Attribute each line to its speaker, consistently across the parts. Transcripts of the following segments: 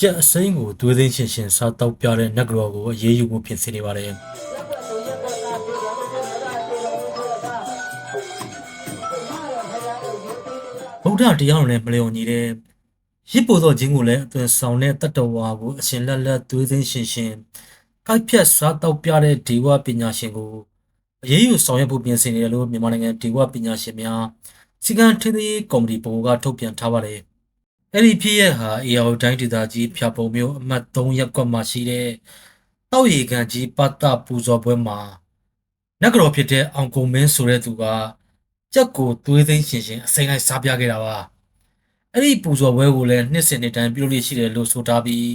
Speaker 1: ကြက်အစိမ်းကိုသွေးသိမ်းရှင်ရှင်စားတောက်ပြတဲ့နတ်ကတော်ကိုအရေးယူမှုဖြစ်နေပါတယ်ဗုဒ္ဓတရားတော်နဲ့မလျော်ညီတဲ့ရစ်ပိုသောခြင်းကိုလည်းအသွင်ဆောင်တဲ့တတ္တဝါကိုအရှင်လက်လက်သွေးသိမ်းရှင်ရှင်ကိုက်ဖြတ်စားတောက်ပြတဲ့ဒေဝပညာရှင်ကိုအရေးယူဆောင်ရွက်ဖို့ပြင်ဆင်နေတယ်လို့မြန်မာနိုင်ငံဒေဝပညာရှင်များစီကံထင်းသေးကော်မတီဘုံကထုတ်ပြန်ထားပါတယ်။ အဲ့ဒီဖြစ်ရဟာ AR တိုင်းဒေသကြီးဖြာပုံမျိုးအမှတ်3ရပ်ကွက်မှာရှိတဲ့တောက်ရီကန်ကြီးပတ္တပူဇော်ပွဲမှာနတ်ကတော်ဖြစ်တဲ့အောင်ကုန်မင်းဆိုတဲ့သူကကြက်ကိုသွေးသိမ်းရှင်ရှင်အစိမ်းလိုက်စားပြခဲ့တာပါအဲ့ဒီပူဇော်ပွဲကိုလည်းနှစ်စဉ်နှစ်တိုင်းပြုလုပ်ရရှိတယ်လို့ဆိုထားပြီး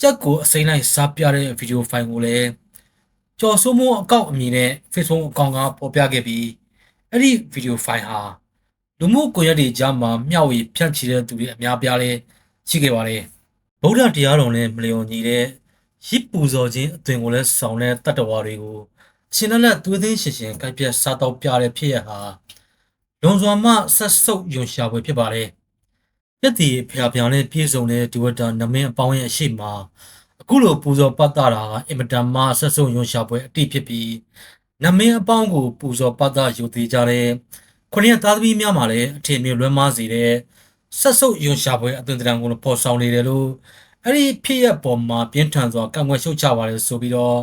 Speaker 1: ကြက်ကိုအစိမ်းလိုက်စားပြတဲ့ဗီဒီယိုဖိုင်ကိုလည်းကျော်စိုးမိုးအကောင့်အမည်နဲ့ Facebook အကောင့်ကပေါ်ပြခဲ့ပြီးအဲ့ဒီဗီဒီယိုဖိုင်ဟာ လူမှုကွန်ရက်တွေကြားမှာမျှဝေဖြန့်ချီတဲ့သူတွေအများပြားလဲရှိခဲ့ပါတယ်ဗုဒ္ဓတရားတော်နဲ့မလျော်ညီတဲ့ရစ်ပူဇော်ခြင်းအသွင်ကိုလည်းဆောင်တဲ့တတ္တဝါတွေကိုအရှင်လက်လက်သွေးသိမ်းရှင်ရှင်ကိုက်ပြတ်စားတော့ပြတဲ့ဖြစ်ရဟာလွန်စွာမှဆက်ဆုပ်ယွန်ရှာပွဲဖြစ်ပါတယ်။ပြက်တီဖျားဖျားနဲ့ပြည့်စုံတဲ့ဒီဝတ္တာနမင်းအပေါင်းရဲ့အရှိမအခုလိုပူဇော်ပတ်တာတာကအင်မတန်မှဆက်ဆုပ်ယွန်ရှာပွဲအတိဖြစ်ပြီးနမင်းအပေါင်းကိုပူဇော်ပတ်တာယူသေးကြတဲ့ ခொနည်းသားသမီးများမှာလည်းအထင်မြင်လွှမ်းမစေတဲ့ဆက်ဆုပ်ယွန်ရှာပွဲအသွင်တရံကိုပေါ်ဆောင်နေတယ်လို့အဲ့ဒီဖြစ်ရပေါ်မှာပြင်းထန်စွာကန့်ကွက်ရှုတ်ချပါတယ်ဆိုပြီးတော့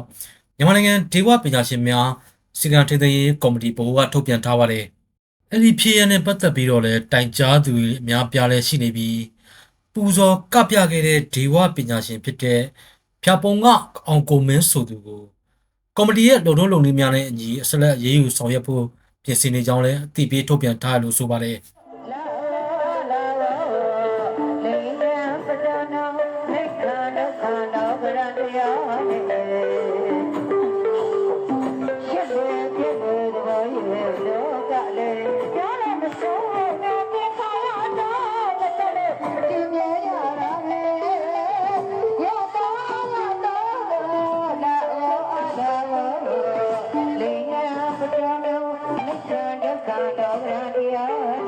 Speaker 1: မြန်မာနိုင်ငံဒေဝပညာရှင်များစီကံထိန်းသိမ်းရေးကော်မတီဘိုးကထုတ်ပြန်ထားပါတယ်အဲ့ဒီဖြစ်ရနဲ့ပတ်သက်ပြီးတော့လဲတိုင်ကြားသူတွေအများပြားလဲရှိနေပြီးပူဇော်ကပြခဲ့တဲ့ဒေဝပညာရှင်ဖြစ်တဲ့ဖြာပုံကအောင်ကုန်မင်းဆိုသူကိုကော်မတီရဲ့လုံထုံးလုံနည်းများနဲ့အညီအစလက်ရေးယူဆောင်ရွက်ဖို့ ပြင်ဆင်နေကြောင်းလဲအသိပေးထုတ်ပြန်ထားတယ်လို့ဆိုပါတယ်
Speaker 2: လာလာလေယံပဒနာနိခာဒခန္ဓာဗရဏယော လေ